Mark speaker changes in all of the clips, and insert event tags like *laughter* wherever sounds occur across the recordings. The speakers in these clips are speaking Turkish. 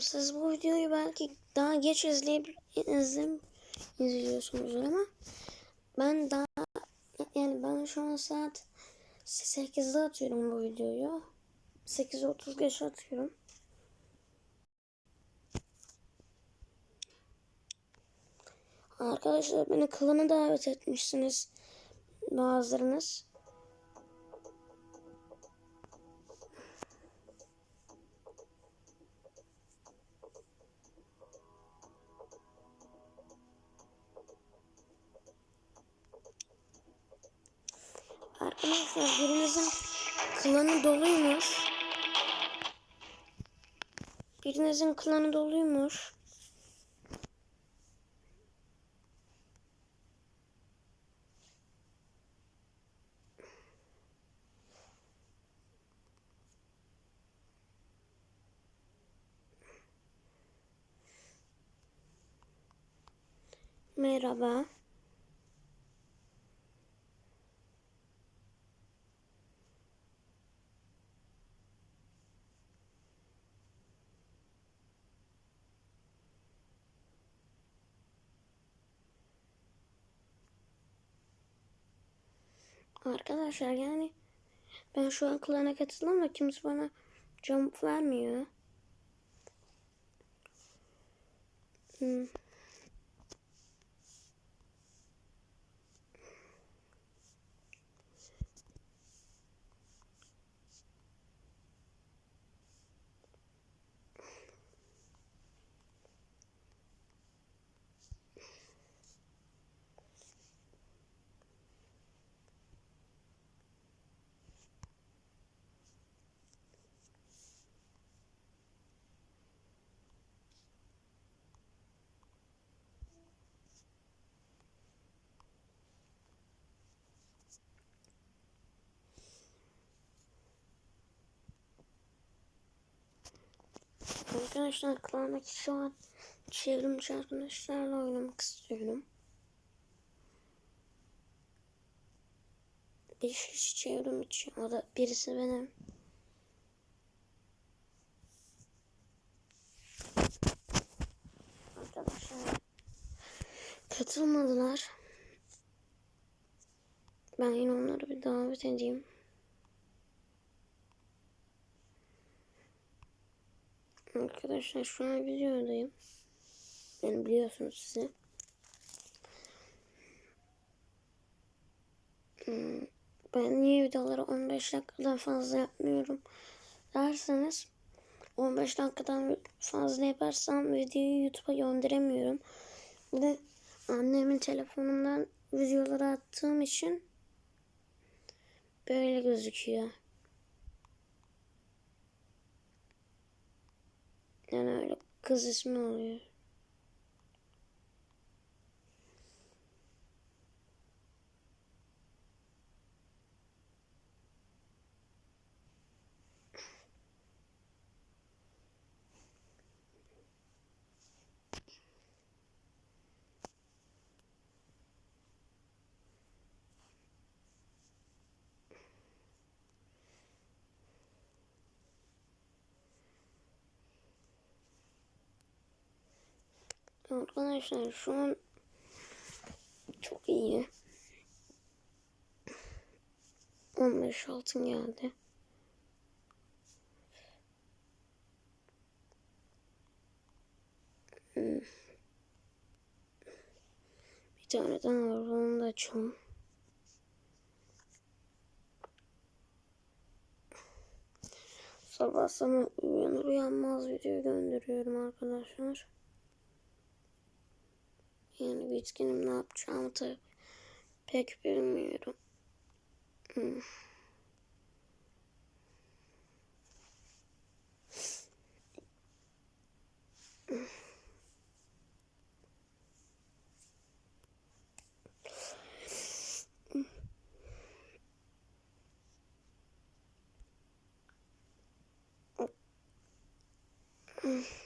Speaker 1: Siz bu videoyu belki daha geç izleyip izlem izliyorsunuzdur ama ben daha yani ben şu an saat 8'de atıyorum bu videoyu. 8.30 geç atıyorum. Arkadaşlar beni klana davet etmişsiniz bazılarınız. Arkadaşlar birinizin klanı doluymuş. Birinizin klanı doluymuş. Merhaba. Arkadaşlar yani ben şu an klana katıldım da kimse bana cevap vermiyor. Hmm. Arkadaşlar klandaki şu an çevrimci arkadaşlarla oynamak istiyorum. Bir kişi çevrim içi. O da birisi benim. Katılmadılar. Ben yine onları bir davet edeyim. Arkadaşlar şu an videodayım. Yani biliyorsunuz size. Hmm, Ben niye videoları 15 dakikadan fazla yapmıyorum derseniz 15 dakikadan fazla yaparsam videoyu YouTube'a gönderemiyorum. Bir de annemin telefonundan videoları attığım için böyle gözüküyor. Yani öyle kız ismi oluyor. Arkadaşlar şu an çok iyi. 15 altın geldi. Hmm. Bir tane daha var onu da açalım. Sabah sana uyanır uyanmaz video gönderiyorum arkadaşlar. Yani bitkinim ne yapacağımı tabii pek bilmiyorum. Hmm. Mm-hmm.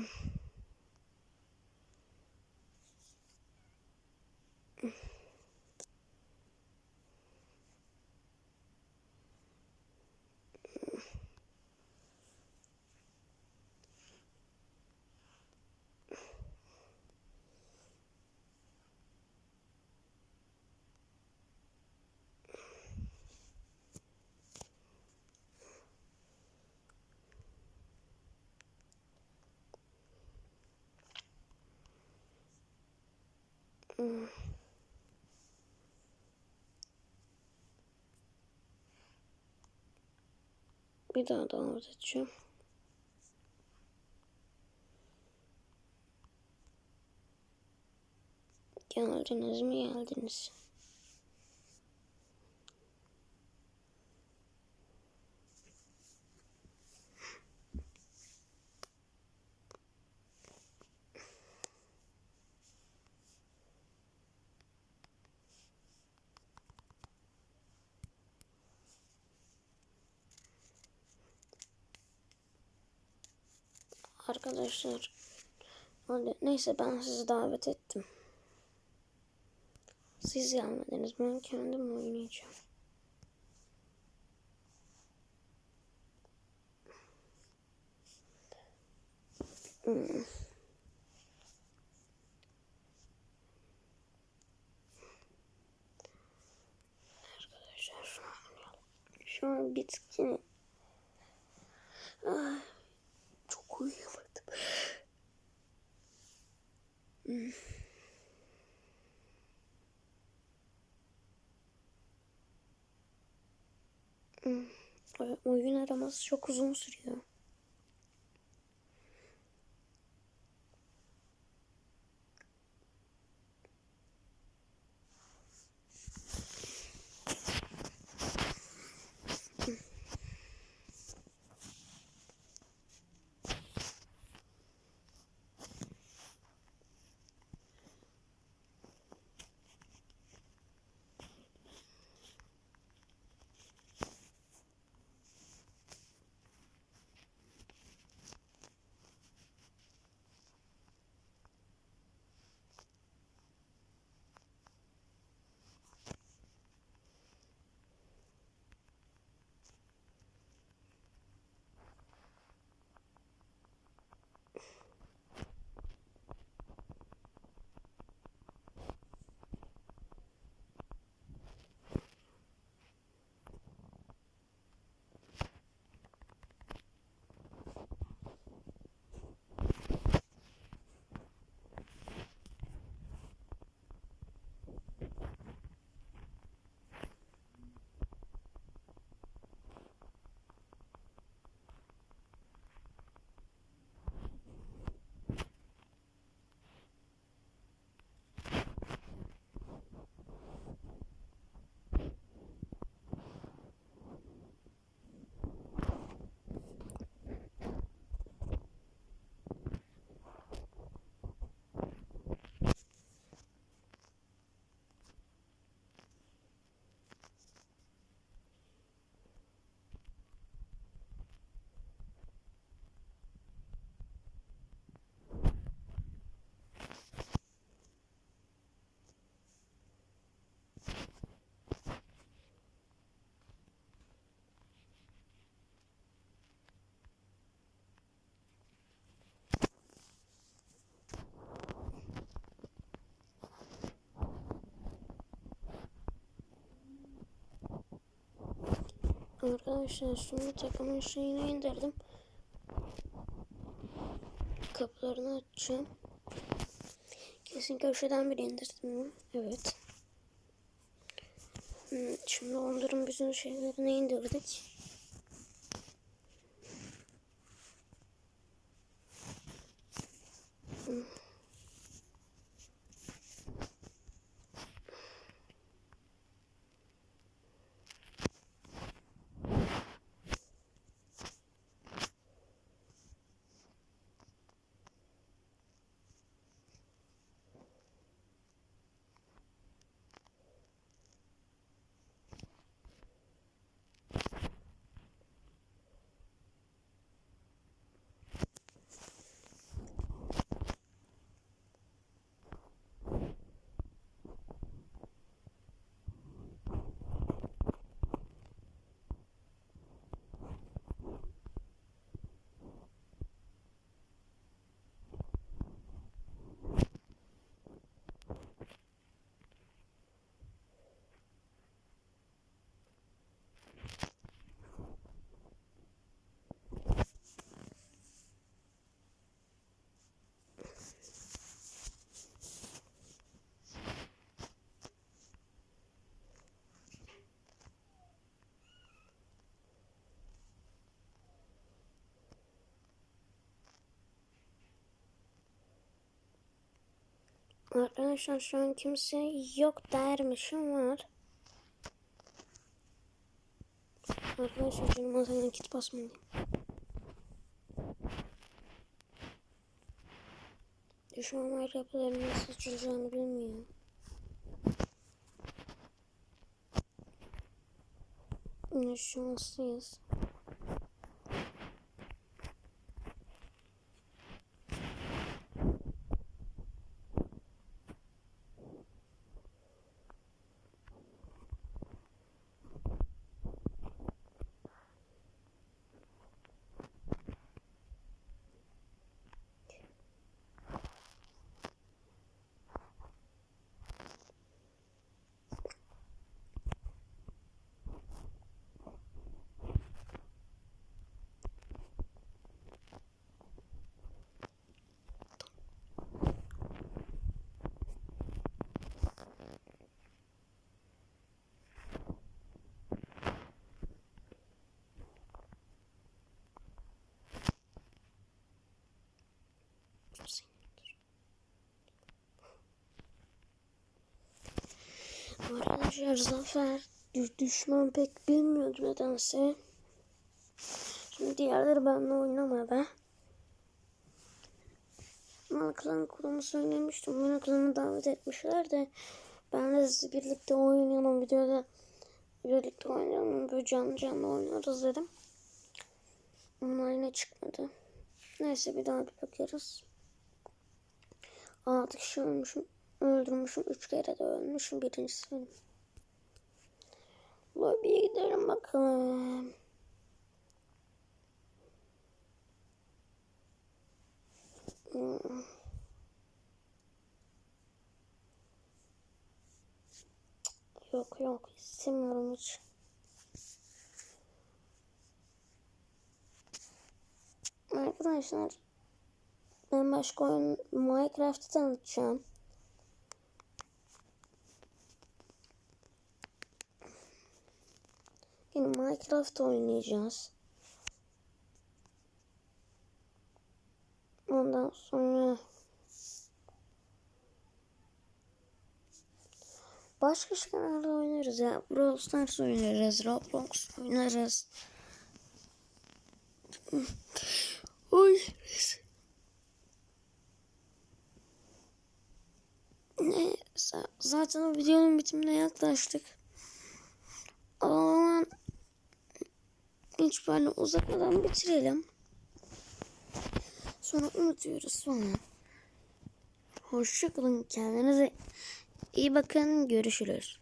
Speaker 1: Mm-hmm. *sighs* *sighs* Bir daha download edeceğim. Geldiniz mi geldiniz? Arkadaşlar neyse ben sizi davet ettim. Siz gelmediniz. Ben kendim oynayacağım. Hmm. Arkadaşlar şu an. Şu. Ay, çok uyuyamadım. Hmm. Hmm. Ay, Araması çok uzun sürüyor. Arkadaşlar şimdi takımın şeyini indirdim. Kapılarını açacağım. Kesin köşeden biri indirdim? Evet. Hmm, Şimdi onların bütün şeylerini indirdik. Arkadaşlar şu an kimse yok dermişim var. Arkadaşlar canım azından kit basmalıyım. Düşmanlar yapılarını nasıl çözeceğini bilmiyor. Ne şanslıyız. Arkadaşlar Zafer düş- düşman pek bilmiyordu nedense. Şimdi diğerleri benimle oynamadı. Ben klan kurumu söylemiştim. Beni klanı davet etmişler de ben de siz birlikte oynayalım videoda birlikte oynayalım böyle canlı canlı oynarız dedim. Onlar yine çıkmadı. Neyse bir daha bir bakarız. 6 kişi ölmüşüm. Öldürmüşüm. 3 kere de ölmüşüm. Birincisi benim. Lobiye gidelim bakalım. Hmm. Yok yok istemiyorum hiç. Arkadaşlar ben başka oyun Minecraft'ı tanıtacağım. Yine Minecraft oynayacağız. Ondan sonra başka şeyler oynarız ya. Brawl Stars oynarız, Roblox oynarız. Oynarız. Neyse, zaten videonun bitimine yaklaştık. 3 puanı uzatmadan bitirelim. Sonra unutuyoruz falan. Hoşçakalın. Kendinize iyi bakın. Görüşürüz.